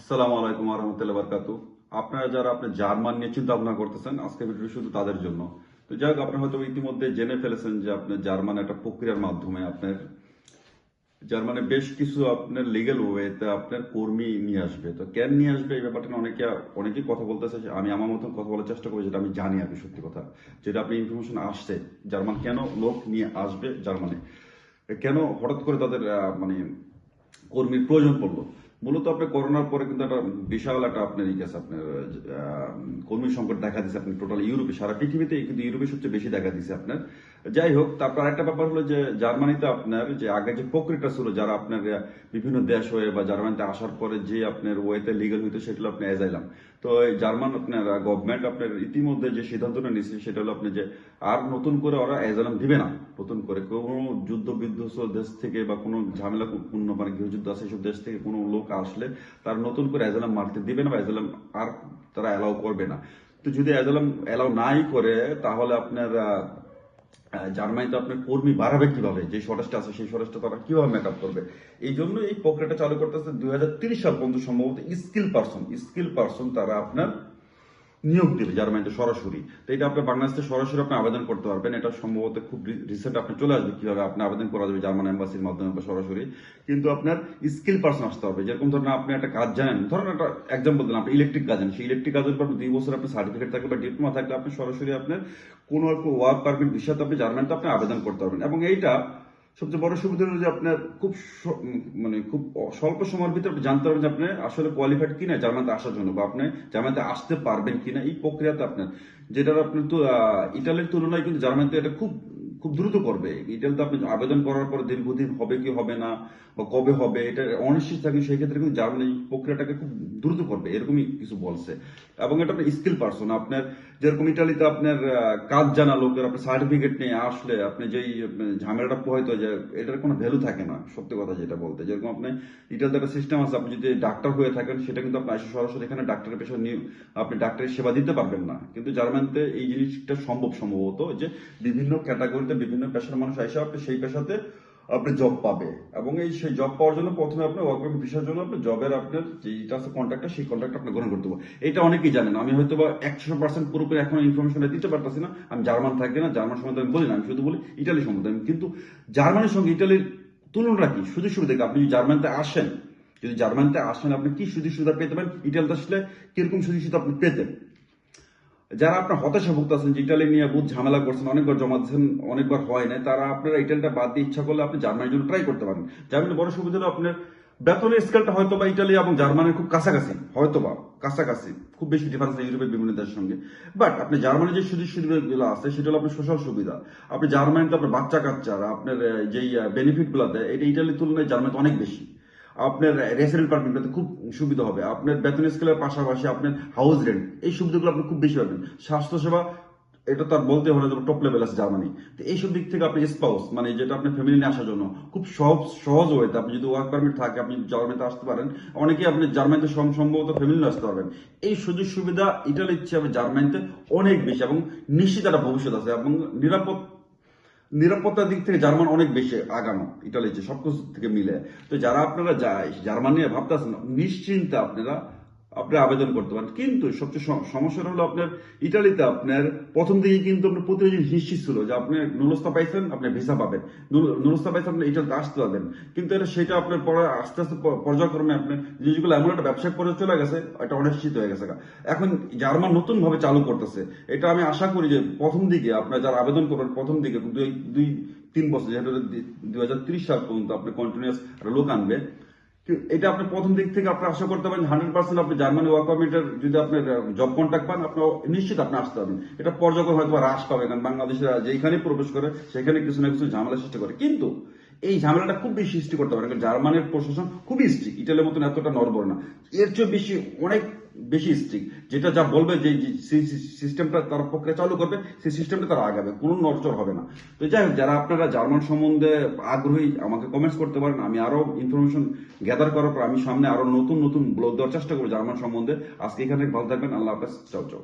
আসসালামু আলাইকুম রহমতুল্লাহ বারকাতু আপনারা যারা আপনি জার্মান নিয়ে চিন্তা ভাবনা করতেছেন, আজকে ভিডিও শুধু তাদের জন্য। তো যাই হোক, আপনারা হয়তো ইতিমধ্যে জেনে ফেলেছেন যে আপনি জার্মান একটা প্রক্রিয়ার মাধ্যমে আপনার জার্মানে বেশ কিছু আপনার লিগেল ওয়েতে আপনার কর্মী নিয়ে আসবে। তো কেন নিয়ে আসবে এই ব্যাপারটা অনেকে, অনেকেই কথা বলতেছে আমি আমার মতন কথা বলার চেষ্টা করি যেটা আমি জানি আর সত্যি কথা। যেটা আপনি ইনফরমেশন আসছে, জার্মান কেন লোক নিয়ে আসবে জার্মানে? কেন হঠাৎ করে তাদের মানে কর্মীর প্রয়োজন পড়ল? মূলত আপনি করোনার পরে কিন্তু একটা বিশাল একটা আপনার ই গেছে আপনার কর্মী সংকট দেখা দিচ্ছে আপনি টোটাল ইউরোপে, সারা পৃথিবীতে কিন্তু ইউরোপে সবচেয়ে বেশি দেখা দিচ্ছে আপনার। যাই হোক তারপর একটা ব্যাপার হলো যে জার্মানিতে আপনার যে আগে যে প্রক্রিয়াটা ছিল, যারা আপনার বিভিন্ন দেশ হয়ে বা জার্মানিতে আসার পরে যে আপনার ওয়েতে লিগাল হইতো, সেগুলো আপনি অ্যাজাইলাম তো জার্মান আপনার গভর্নমেন্ট আপনার ইতিমধ্যে যে সিদ্ধান্তটা নিয়েছে, সেটা হলো আপনি যে আর নতুন করে ওরা অ্যাজাইলাম দিবে না। নতুন করে কোনো যুদ্ধ বিধ্বস্ত দেশ থেকে বা কোনো ঝামেলা পূর্ণ মানে গৃহযুদ্ধ আছে এইসব দেশ থেকে কোনো লোক আসলে তার নতুন করে অ্যাজাইলাম মারতে দিবে না বা অ্যাজাইলাম আর তারা অ্যালাউ করবে না। তো যদি অ্যাজাইলাম অ্যালাউ নাই করে, তাহলে আপনার জার্মানিতে আপনার কর্মী বাড়াবে কীভাবে? যে সরেসটা আছে, সেই সরেসটা তারা কীভাবে মেকআপ করবে? এই জন্য এই প্রক্রিয়াটা চালু করতেছে দুই হাজার তিরিশ সাল পর্যন্ত সম্ভবত স্কিল পার্সন। স্কিল পার্সন তারা আপনার নিয়োগ দেবে জার্মানিতে সরাসরি। তো এটা আপনি বাংলাদেশে সরাসরি আপনি আবেদন করতে পারবেন। এটা সম্ভবত খুব রিসেন্ট আপনি চলে আসবে, কীভাবে আপনি আবেদন করা যাবে জার্মান এম্বাসির মাধ্যমে বা সরাসরি। কিন্তু আপনার স্কিল পার্সন আসতে হবে। যেরকম ধরেন আপনি একটা কাজ জানেন, ধরেন একটা এক্সাম্পল দিলাম, আপনি ইলেকট্রিক কাজ জানেন। সেই ইলেকট্রিক কাজের পর দুই বছর আপনার সার্টিফিকেট থাকবে বা ডিপ্লোমা থাকলে আপনি সরাসরি আপনার কোনো ওয়ার্ক পারমিট বিষয়তে আপনি জার্মানিতে আপনি আবেদন করতে পারবেন। এবং এইটা সবচেয়ে বড় সুবিধা হলো যে আপনার খুব মানে খুব স্বল্প সময়ের ভিতরে আপনি জানতে পারবেন যে আপনি আসলে কোয়ালিফাইড কিনা জার্মানিতে আসার জন্য বা আপনি জার্মানিতে আসতে পারবেন কিনা, এই প্রক্রিয়াতে আপনার যেটা আপনার ইটালির তুলনায় কিন্তু জার্মানিতে এটা খুব খুব দ্রুত করবে। এটা তো আপনি আবেদন করার পরে দীর্ঘদিন হবে কি হবে না বা কবে হবে, এটা অনিশ্চিত থাকে সেই ক্ষেত্রে কিন্তু জার্মানি প্রক্রিয়াটাকে খুব দ্রুত করবে, এরকমই কিছু বলছে। এবং এটা আপনার স্কিল পার্সন, আপনার যেরকম ইটালিতে আপনার কাজ জানা লোকের আপনার সার্টিফিকেট নিয়ে আসলে আপনি যেই ঝামেলাটা পোহাইতে হয় যে এটার কোনো ভ্যালু থাকে না, সত্যি কথা যেটা বলতে। যেরকম আপনি ইটালিতে একটা সিস্টেম আছে, আপনি যদি ডাক্তার হয়ে থাকেন, সেটা কিন্তু আপনি সরাসরি এখানে ডাক্তারের পেশা নিয়ে আপনি ডাক্তারের সেবা দিতে পারবেন না। কিন্তু জার্মানিতে এই জিনিসটা সম্ভব সম্ভবত যে বিভিন্ন ক্যাটাগরিতে বিভিন্ন পেশার মানুষ এসে আপনি সেই পেশাতে আপনি জব পাবে। এবং এই সেই জব পাওয়ার জন্য প্রথমে আপনি ওয়ার্ক পারমিট ভিসার জন্য আপনি জবের আপনার যেটা আছে কন্ট্রাক্টটা সেই কন্ট্রাক্ট আপনি গ্রহণ করতে হবে এটা অনেকেই জানেন। আমি হয়তো বা একশো পার্সেন্ট পুরোপুরি এখন ইনফরমেশন দিতে পারতেছি না। আমি জার্মান থাকি না। জার্মান সম্বন্ধে আমি বলি না। আমি শুধু বলি ইটালি সম্বন্ধে। আমি কিন্তু জার্মানির সঙ্গে ইটালির তুলনাটা কি? সুযোগ সুবিধা? আপনি যদি জার্মানিতে আসেন, যদি জার্মানিতে আসেন, আপনি কি সুযোগ সুবিধা পেতে পারেন? ইটালিতে আসলে কীরকম সুযোগ সুবিধা আপনি পেতেন? যারা আপনার হতাশা ভুক্ত আছেন, যে ইটালি নিয়ে বহুত ঝামেলা করছেন, অনেকবার জমা দিচ্ছেন অনেকবার হয় না তারা আপনারা ইটালিটা বাদ দিয়ে ইচ্ছা করলে আপনি জার্মানির জন্য ট্রাই করতে পারেন। জার্মানির বড় সুবিধা হলো আপনার বেতনের স্কেলটা হয়তো বা ইটালি এবং জার্মানির খুব কাছাকাছি, হয়তো বা কাছাকাছি, খুব বেশি ডিফারেন্স নেই ইউরোপের বিভিন্ন দেশের সঙ্গে। বাট আপনি জার্মানির যে সুযোগ সুবিধাগুলো আছে, সেটা হলো আপনার সোশ্যাল সুবিধা। আপনি জার্মানিতে আপনার বাচ্চা কাচ্চারা আপনার যেই বেনিফিটগুলো দেয়, এটা ইটালির তুলনায় জার্মানিতে অনেক বেশি। আপনার রেসিডেন্ট পারমিটটাতে খুব সুবিধা হবে। আপনার বেতন স্কেলের পাশাপাশি আপনার হাউস রেন্ট এই সুবিধাগুলো আপনি খুব বেশি পাবেন। স্বাস্থ্যসেবা, এটা তার বলতে হলে টপ লেভেল আছে জার্মানি তো এইসব দিক থেকে আপনি স্পাউস মানে যেটা আপনার ফ্যামিলি নিয়ে আসার জন্য খুব সহজ সহজ ওয়েতে আপনি যদি ওয়ার্ক পারমিট থাকে, আপনি জার্মানিতে আসতে পারেন। অনেকে আপনি জার্মানিতে সম- সম্ভবত ফ্যামিলি নিয়ে আসতে পারবেন। এই সুযোগ সুবিধা ইটালি হিসাবে জার্মানিতে অনেক বেশি এবং নিশ্চিত একটা ভবিষ্যৎ আছে এবং নিরাপদ নিরাপত্তার দিক থেকে জার্মান অনেক বেশি আগানো, ইটালির যে সবকিছু থেকে মিলে। তো যারা আপনারা যায় জার্মানি ভাবতেছেন, নিশ্চিন্তে আপনারা আপনি আবেদন করতে পারেন। কিন্তু সবচেয়ে সমস্যাটা হলো আপনার ইটালিতে আপনার প্রথম দিকে কিন্তু আপনার প্রতিটি জিনিস নিশ্চিত ছিল যে আপনি নুরস্তা পাইছেন, আপনি ভিসা পাবেন। নুরস্তা পাইছেন আপনি ইটালিতে আসতে পারবেন। কিন্তু এটা সেটা আপনার পরে আস্তে আস্তে পর্যায়ক্রমে আপনি জিনিসগুলো এমন একটা ব্যবসায় পরে চলে গেছে, এটা অনিশ্চিত হয়ে গেছে এখন জার্মান নতুন ভাবে চালু করতেছে, এটা আমি আশা করি যে প্রথম দিকে আপনার যারা আবেদন করবেন, প্রথম দিকে দুই তিন বছর হাজার ত্রিশ সাল পর্যন্ত আপনি কন্টিনিউয়াস লোক আনবে এটা আপনি প্রথম দিক থেকে আপনি আশা করতে পারেন হান্ড্রেড পার্সেন্ট আপনি জার্মানি ওয়ার্ক পারমিটের যদি আপনি জব কন্ট্যাক্ট পান, আপনি নিশ্চিত আপনি আসতে পারবেন। এটা পর্যটক হয়তো হ্রাস পাবে, কারণ বাংলাদেশের যেখানে প্রবেশ করে, সেখানে কিছু না কিছু ঝামেলা সৃষ্টি করে। কিন্তু এই ঝামেলাটা খুব বেশি সৃষ্টি করতে পারে কারণ জার্মানির প্রশাসন খুবই স্ট্রিক ইটালির মতন এতটা নড়বড় না। এর চেয়ে বেশি, অনেক বেশি স্ট্রিক যেটা যা বলবে যে সিস্টেমটা তার পক্ষে চালু করবে, সেই সিস্টেমটা তারা আগাবে, কোনো নড়চড় হবে না। তো যাই হোক, যারা আপনারা জার্মান সম্বন্ধে আগ্রহী, আমাকে কমেন্টস করতে পারেন, আমি আরও ইনফরমেশন গ্যাদার করার পর আমি সামনে আরও নতুন নতুন ব্লগ দেওয়ার চেষ্টা করব জার্মান সম্বন্ধে। আজকে এখানে ভালো থাকবেন, আল্লাহ হাফেজ চাও চাও